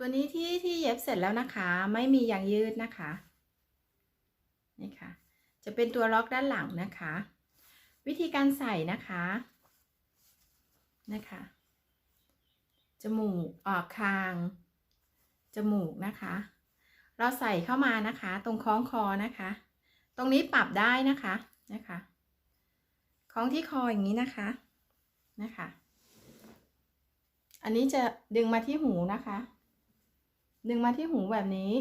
ตัวนี้ที่ที่เย็บเสร็จแล้วนะคะ ไม่มียางยืดนะคะ นี่ค่ะ จะเป็นตัวล็อกด้านหลังนะคะ วิธีการใส่นะคะ นะคะ จมูกออกคาง จมูกนะคะ เราใส่เข้ามานะคะ ตรงคล้องคอนะคะ ตรงนี้ปรับได้นะคะ นะคะ คล้องที่คออย่างนี้นะคะ นะคะ อันนี้จะดึงมาที่หูนะคะ ดึงมาที่หูแบบนี้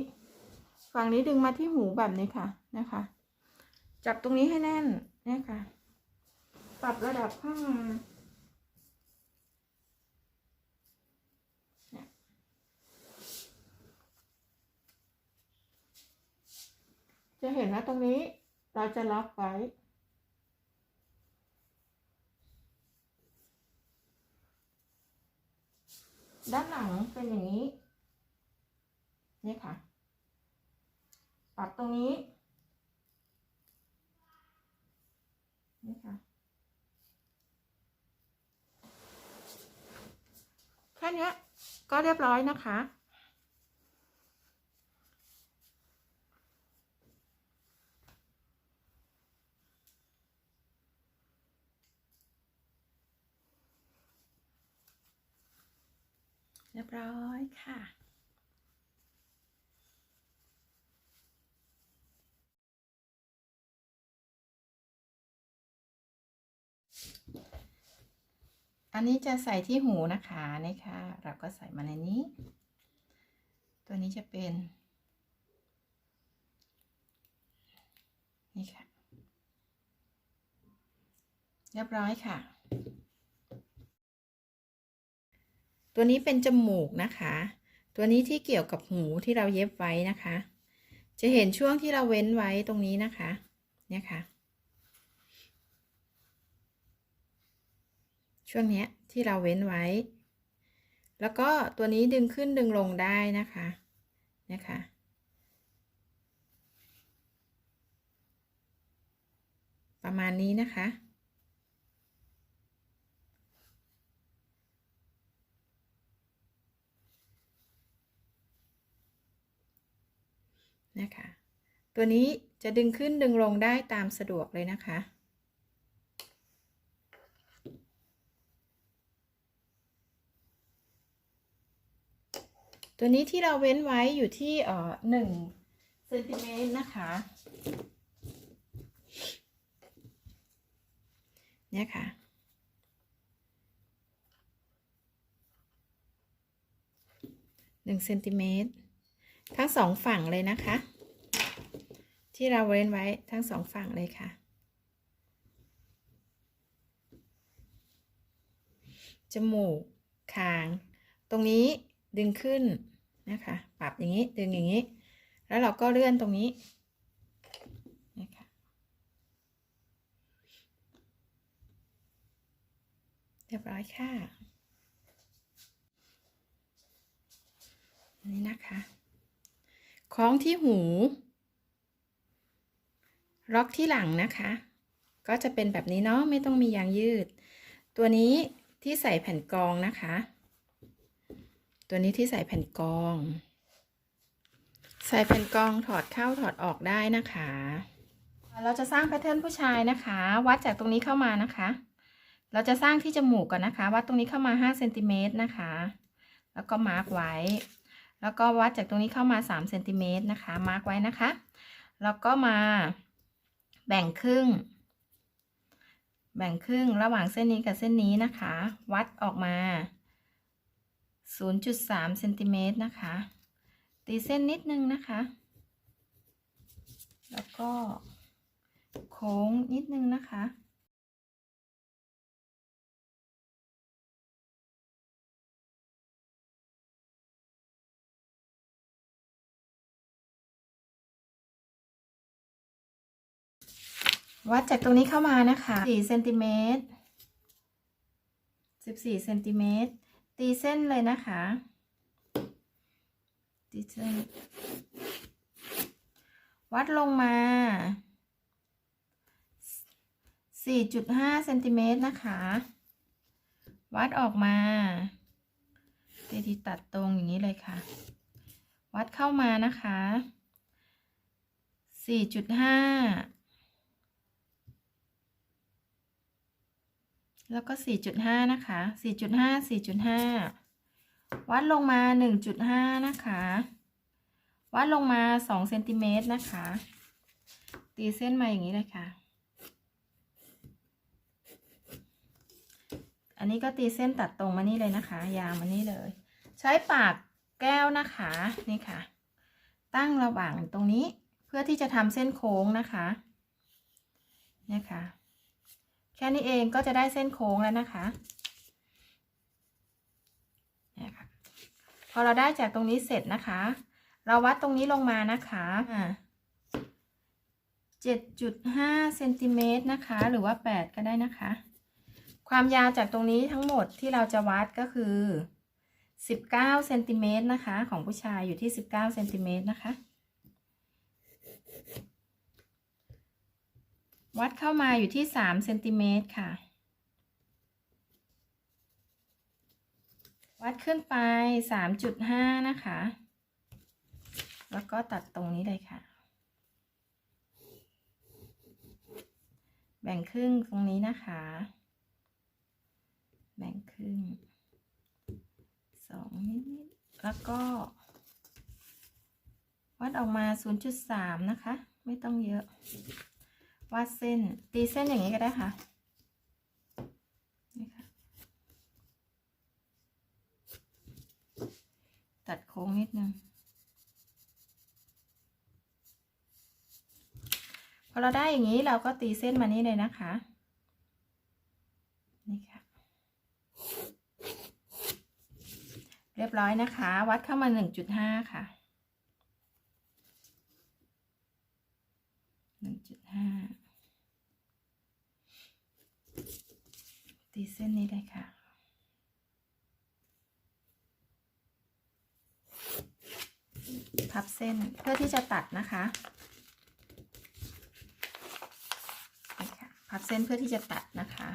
ฝั่งนี้ดึงมาที่หูแบบนี้ค่ะนะคะ จับตรงนี้ให้แน่นนี่ค่ะ ปรับระดับข้างจะเห็นนะตรงนี้เราจะล็อกไว้ ด้านหลังเป็นอย่างนี้ นี่ค่ะ ปรับตรงนี้ นี่ค่ะ แค่นี้ก็เรียบร้อยนะคะเรียบร้อยค่ะ อันนี้จะใส่ที่หูนะคะนี่ค่ะเราก็ใส่มาในนี้ ตัวนี้จะเป็น นี่ค่ะ เรียบร้อยค่ะ ตัวนี้เป็นจมูกนะคะ ตัวนี้ที่เกี่ยวกับหูที่เราเย็บไว้นะคะ จะเห็นช่วงที่เราเว้นไว้ตรงนี้นะคะ เนี่ยค่ะ ช่วงนี้ที่เราเว้นไว้ แล้วก็ตัวนี้ดึงขึ้นดึงลงได้นะคะนี่ยค่ะประมาณนี้นะคะ นะคะ ตัวนี้จะดึงขึ้นดึงลงได้ตามสะดวกเลยนะคะ ตัวนี้ที่เราเว้นไว้อยู่ที่เอ่อหนึ่งเซนติเมตรนะคะเนี่ยค่ะ หนึ่งเซนติเมตร ทั้งสองฝั่งเลยนะคะ ที่เราเว้นไว้ทั้งสองฝั่งเลยค่ะ จมูก คาง ตรงนี้ ดึงขึ้นนะคะ ปรับอย่างนี้ ดึงอย่างนี้ แล้วเราก็เลื่อนตรงนี้นะคะเรียบร้อยค่ะนนี้นะคะ คล้องที่หู ล็อกที่หลังนะคะ ก็จะเป็นแบบนี้เนาะ ไม่ต้องมียางยืด ตัวนี้ที่ใส่แผ่นกรองนะคะ ตัวนี้ที่ใส่แผ่นกอง ใส่แผ่นกองถอดเข้าถอดออกได้นะคะ เราจะสร้างแพทเทิร์นผู้ชายนะคะ วัดจากตรงนี้เข้ามานะคะ เราจะสร้างที่จมูกก่อนนะคะ วัดตรงนี้เข้ามา5เซนติเมตรนะคะ แล้วก็มาร์กไว้ แล้วก็วัดจากตรงนี้เข้ามา3เซนติเมตรนะคะ มาร์กไว้นะคะ แล้วก็มาแบ่งครึ่ง แบ่งครึ่งระหว่างเส้นนี้กับเส้นนี้นะคะ วัดออกมา 0.3เซนติเมตรนะคะ ตีเส้นนิดนึงนะคะ แล้วก็โค้งนิดนึงนะคะวัดจากตรงนี้เข้ามานะคะ4เซนติเมตร14เซนติเมตร ตีเส้นเลยนะคะ ตีเส้น วัดลงมา 4.5เซนติเมตรนะคะ วัดออกมาเจดีตัดตรงอย่างนี้เลยค่ะ วัดเข้ามานะคะ 4.5 แล้วก็สี่จุดห้านะคะสี่จุดห้าสี่จุดห้าวัดลงมาหนึ่งจุดห้านะคะ วัดลงมาสองเซนติเมตรนะคะ ตีเส้นมาอย่างนี้เลยค่ะ อันนี้ก็ตีเส้นตัดตรงมานี่เลยนะคะ ยาวมานี่เลย ใช้ปากแก้วนะคะ นี่ค่ะ ตั้งระหว่างตรงนี้เพื่อที่จะทำเส้นโค้งนะคะ เนี่ยค่ะ แค่นี้เองก็จะได้เส้นโค้งแล้วนะคะเนี่ยค่ะพอเราได้จากตรงนี้เสร็จนะคะ เราวัดตรงนี้ลงมานะคะเจ็ดจุดห้าเซนติเมตรนะคะ หรือว่าแปดก็ได้นะคะ ความยาวจากตรงนี้ทั้งหมดที่เราจะวัดก็คือ19เซนติเมตรนะคะ ของผู้ชายอยู่ที่19เซนติเมตรนะคะ วัดเข้ามาอยู่ที่3เซนติเมตรค่ะ วัดขึ้นไป3.5นะคะ แล้วก็ตัดตรงนี้เลยค่ะ แบ่งครึ่งตรงนี้นะคะ แบ่งครึ่งสองนิดๆแล้วก็ วัดออกมา 0.3 นะคะ ไม่ต้องเยอะ วาดเส้นตีเส้นอย่างนี้ก็ได้ค่ะนี่ค่ะ ตัดโค้งนิดนึงพอเราได้อย่างนี้เราก็ตีเส้นมานี่เลยนะคะ นี่ค่ะ เรียบร้อยนะคะ วัดเข้ามา 1.5 ค่ะ 1.5ตีเส้นนี้เลยค่ะ พับเส้นเพื่อที่จะตัดนะคะนี่ค่ะ พับเส้นเพื่อที่จะตัดนะคะ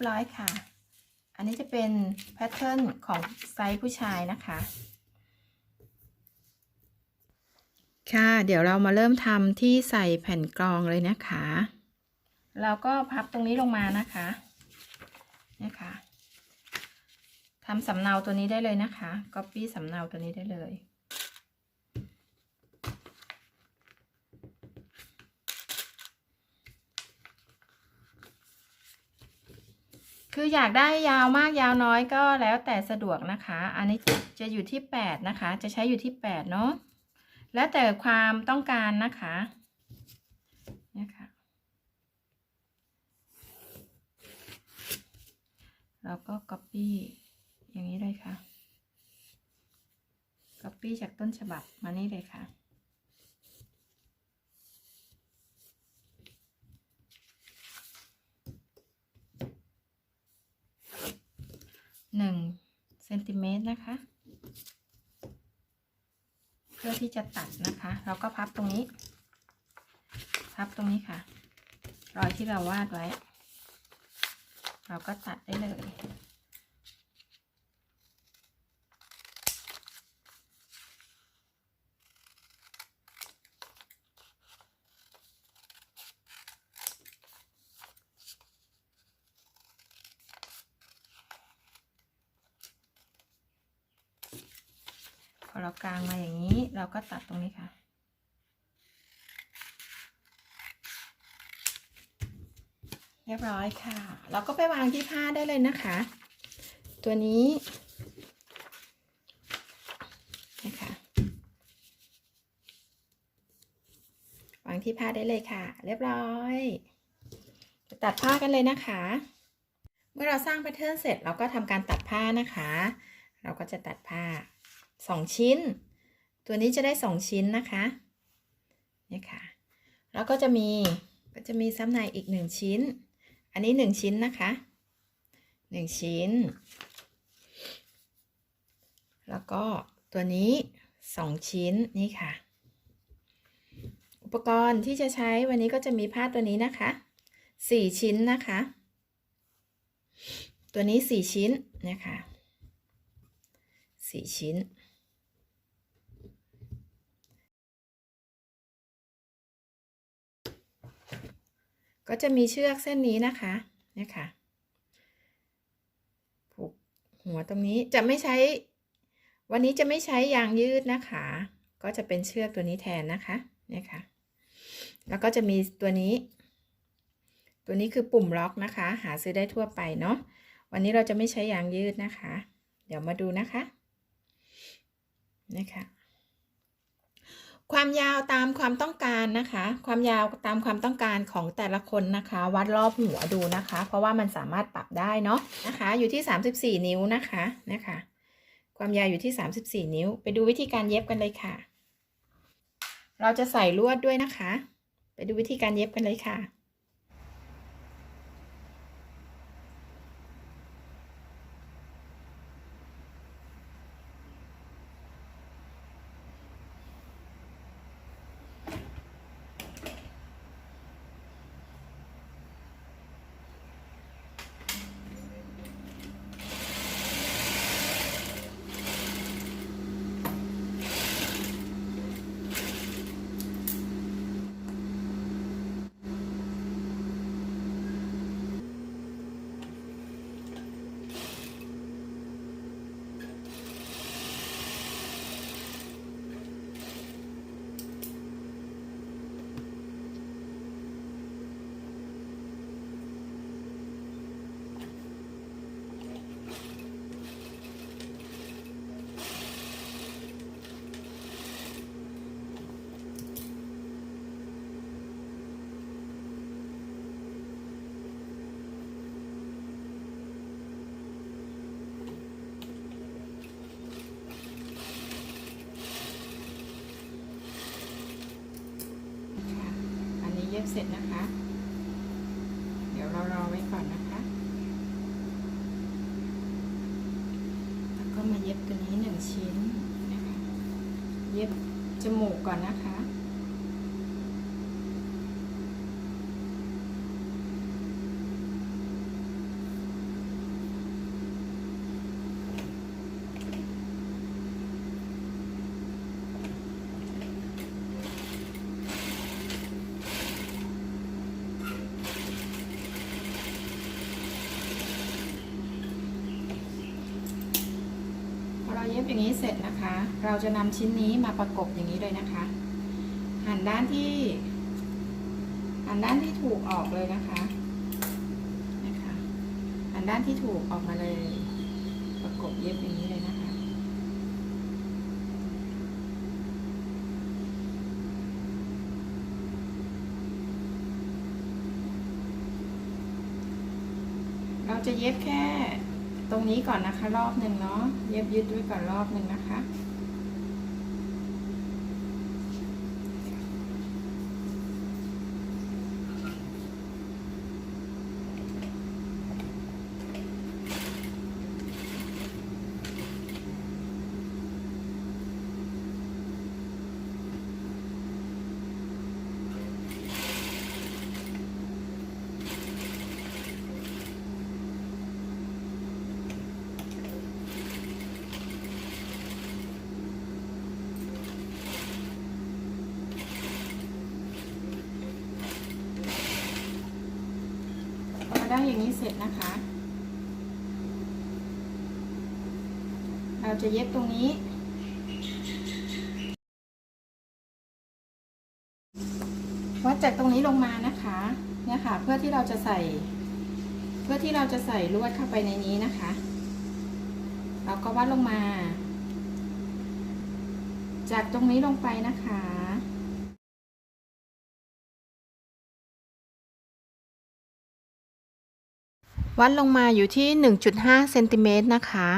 บร้อยค่ะ อันนี้จะเป็นแพทเทิร์นของไซส์ผู้ชายนะคะ ค่ะ เดี๋ยวเรามาเริ่มทำที่ใส่แผ่นกรองเลยนะคะ เราก็พับตรงนี้ลงมานะคะนะคะทำสำเนาตัวนี้ได้เลยนะคะ Copy สำเนาตัวนี้ได้เลย คืออยากได้ยาวมากยาวน้อยก็แล้วแต่สะดวกนะคะ อันนี้จะอยู่ที่ 8 นะคะ จะใช้อยู่ที่ 8 เนาะแล้วแต่ความต้องการนะคะนี่ค่ะเราก็ copy อย่างนี้เลยค่ะ copy จากต้นฉบับมานี่เลยค่ะ หนึ่งเซนติเมตรนะคะ เพื่อ ที่จะตัดนะคะ เราก็พับตรงนี้ พับตรงนี้ค่ะ รอยที่เราวาดไว้ เราก็ตัดได้เลย เรากางมาอย่างนี้ เราก็ตัดตรงนี้ค่ะ เรียบร้อยค่ะ เราก็ไปวางที่ผ้าได้เลยนะคะ ตัวนี้นะคะวางที่ผ้าได้เลยค่ะ เรียบร้อยไปตัดผ้ากันเลยนะคะ เมื่อเราสร้างแพทเทิร์นเสร็จเราก็ทำการตัดผ้านะคะ เราก็จะตัดผ้า สองชิ้น ตัวนี้จะได้สองชิ้นนะคะเนี่ยค่ะ แล้วก็จะมีก็จะมีซ้ำในอีกหนึ่งชิ้น อันนี้หนึ่งชิ้นนะคะหนึ่งชิ้น แล้วก็ตัวนี้สองชิ้นนี่ค่ะ อุปกรณ์ที่จะใช้วันนี้ก็จะมีผ้าตัวนี้นะคะสี่ชิ้นนะคะ ตัวนี้สี่ชิ้นนะคะสี่ชิ้น ก็จะมีเชือกเส้นนี้นะคะเนี่ยค่ะผูกหัวตรงนี้จะไม่ใช้ วันนี้จะไม่ใช้ยางยืดนะคะ ก็จะเป็นเชือกตัวนี้แทนนะคะเนี่ยค่ะ แล้วก็จะมีตัวนี้ ตัวนี้คือปุ่มล็อกนะคะ หาซื้อได้ทั่วไปเนาะวันนี้เราจะไม่ใช้ยางยืดนะคะ เดี๋ยวมาดูนะคะนะคะ ความยาวตามความต้องการนะคะ ความยาวตามความต้องการของแต่ละคนนะคะ วัดรอบหัวดูนะคะ เพราะว่ามันสามารถปรับได้เนาะนะคะ อยู่ที่ 34 นิ้วนะคะนะคะ ความยาวอยู่ที่ 34 นิ้ว ไปดูวิธีการเย็บกันเลยค่ะ เราจะใส่ลวดด้วยนะคะ ไปดูวิธีการเย็บกันเลยค่ะค่ะอันนี้เย็ บเสร็จนะคะ เดี๋ยวเรารอไว้ก่อนนะคะ แล้วก็มาเย็บตัวนี้หนึ่งชิ้นนะคะ เย็บจมูกก่อนนะคะ พอเราเย็บอย่างนี้เสร็จนะคะ เราจะนำชิ้นนี้มาประกบอย่างนี้เลยนะคะ หันด้านที่ หันด้านที่ถูกออกเลยนะคะ นะคะ หันด้านที่ถูกออกมาเลย ประกบเย็บอย่างนี้เลยนะคะ เราจะเย็บแค่ตรงนี้ก่อนนะคะ รอบหนึ่งเนาะ เย็บยืดด้วยก่อนรอบหนึ่งนะคะ นี้เสร็จนะคะ เราจะเย็บตรงนี้ วัดจากตรงนี้ลงมานะคะ เนี่ยค่ะ เพื่อที่เราจะใส่ เพื่อที่เราจะใส่ลวดเข้าไปในนี้นะคะ เราก็วัดลงมา จากตรงนี้ลงไปนะคะ วัดลงมาอยู่ที่ 1.5 เซนติเมตรนะคะ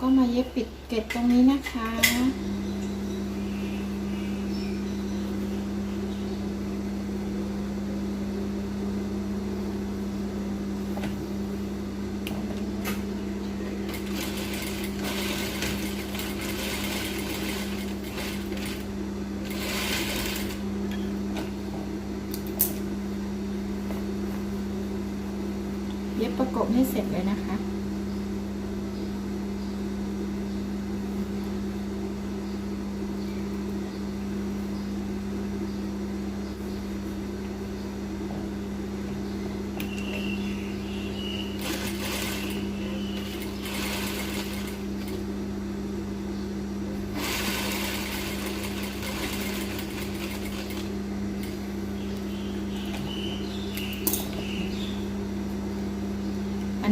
ก็มาเย็บปิดเกล็ดตรงนี้นะคะเย็บประกบให้เสร็จเลย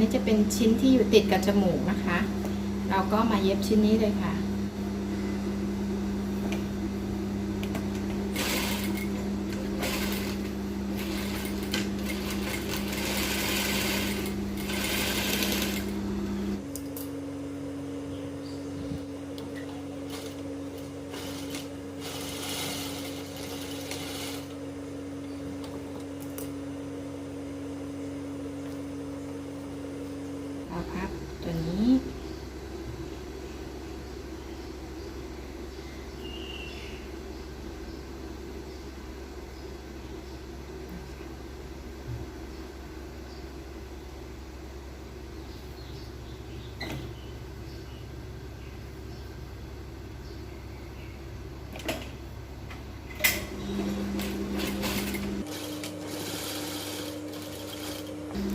นี้จะเป็นชิ้นที่อยู่ติดกับจมูกนะคะ เราก็มาเย็บชิ้นนี้เลยค่ะ เอาพับตัวนี้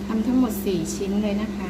ทำทั้งหมด 4 ชิ้นเลยนะคะ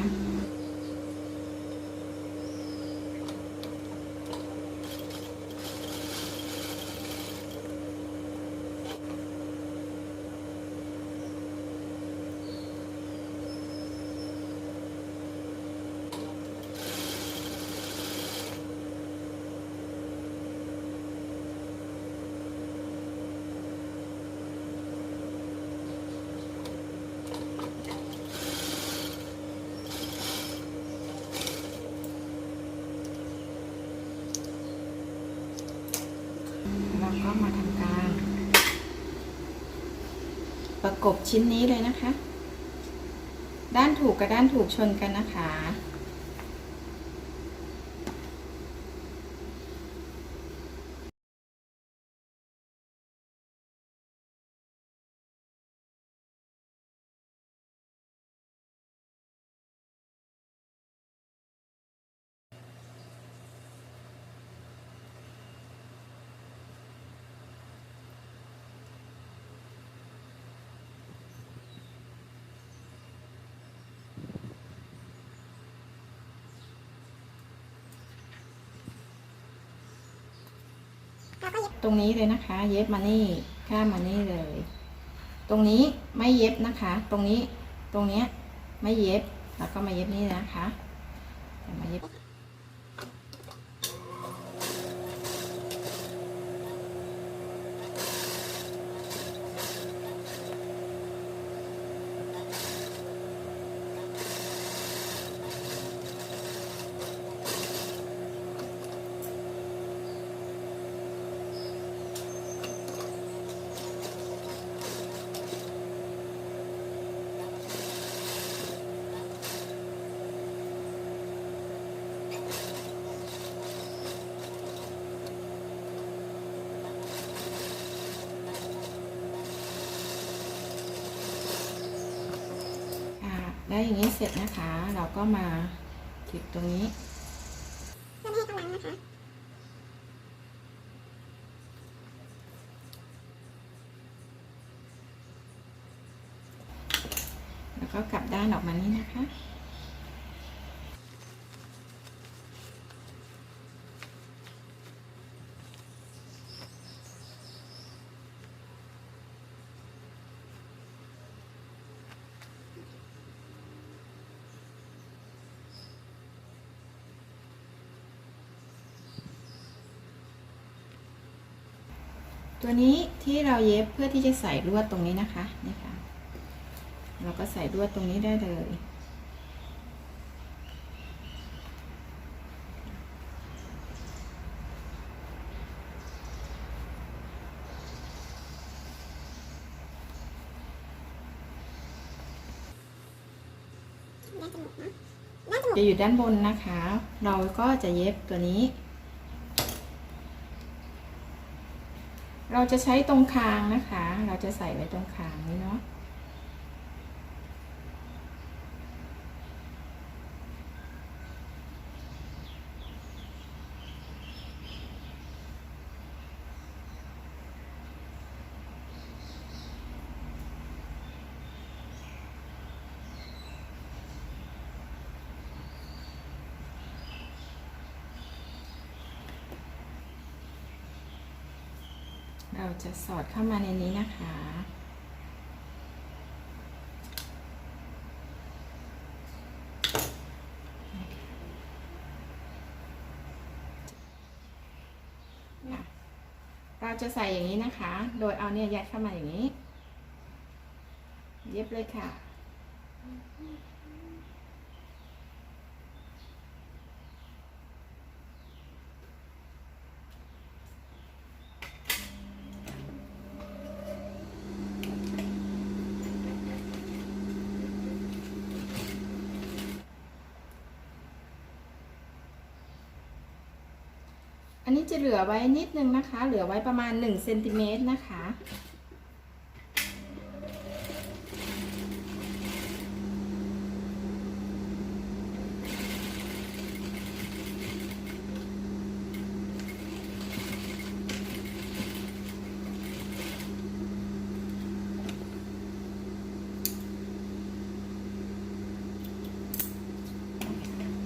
แล้วก็มาทำการ ประ กบชิ้นนี้เลยนะคะ ด้านถูกกับด้านถูกชนกันนะคะ ตรงนี้เลยนะคะ เย็บมานี่ข้ามมานี่เลย ตรงนี้ไม่เย็บนะคะ ตรงนี้ตรงเนี้ยไม่เย็บแล้วก็มาเย็บนี่นะคะมาเย็บ อย่างนี้เสร็จนะคะ เราก็มาติดตรงนี้ ตัวนี้ที่เราเย็บเพื่อที่จะใส่ลวดตรงนี้นะคะนี่ค่ะเราก็ใส่ลวดตรงนี้ได้เลย จะอยู่ด้านบนนะคะ เราก็จะเย็บตัวนี้ เราจะใช้ตรงคางนะคะ เราจะใส่ไว้ตรงคางนี้เนาะ เราจะสอดเข้ามาในนี้นะคะ เราจะใส่อย่างนี้นะคะ โดยเอาเนี่ยยัดเข้ามาอย่างนี้ เย็บเลยค่ะ อันนี้จะเหลือไว้นิดนึงนะคะ เหลือไว้ประมาณ1เซนติเมตรนะคะ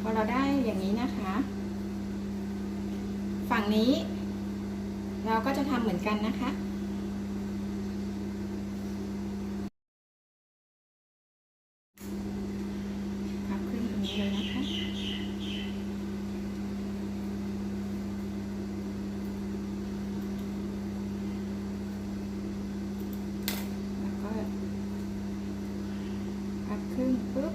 พอเราได้อย่างนี้นะคะ ฝั่งนี้ เราก็จะทำเหมือนกันนะคะ พับขึ้นตรงนี้เลยนะคะ แล้วก็พับขึ้นปุ๊บ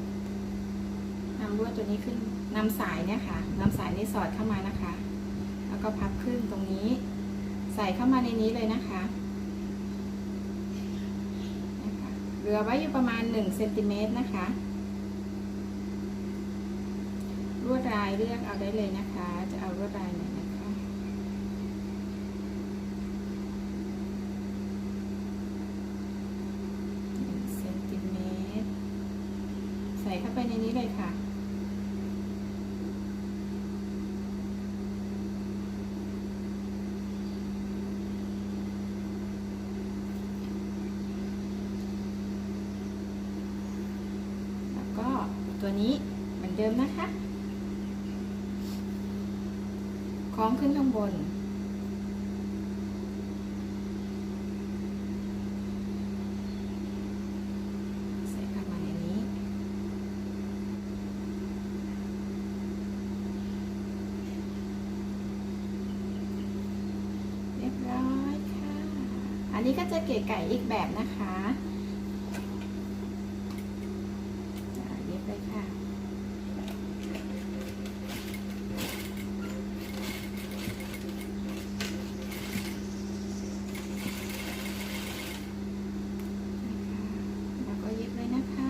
นำลวดตัวนี้ขึ้นนำ สายเนี่ยค่ะนำสายนี้สอดเข้ามานะคะ แล้วก็พับขึ้นตรงนี้ ใส่เข้ามาในนี้เลยนะคะนะคะเหลือไว้อยู่ประมาณ1เซนติเมตรนะคะลวดลายเลือกเอาได้เลยนะคะ จะเอาลวดลายไหนนะคะหนึ่งเซนติเมตร ใส่เข้าไปในนี้เลยค่ะ แล้วก็ ตัวนี้เหมือนเดิมนะคะ คล้องขึ้นข้างบน ใส่เข้ามาในนี้ เรียบร้อยค่ะ อันนี้ก็จะเก๋ไก่อีกแบบนะคะอ่าเย็บเลยค่ะ แล้วก็เย็บเลยนะคะ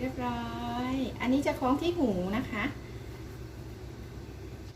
เรียบร้อย อันนี้จะคล้องที่หูนะคะ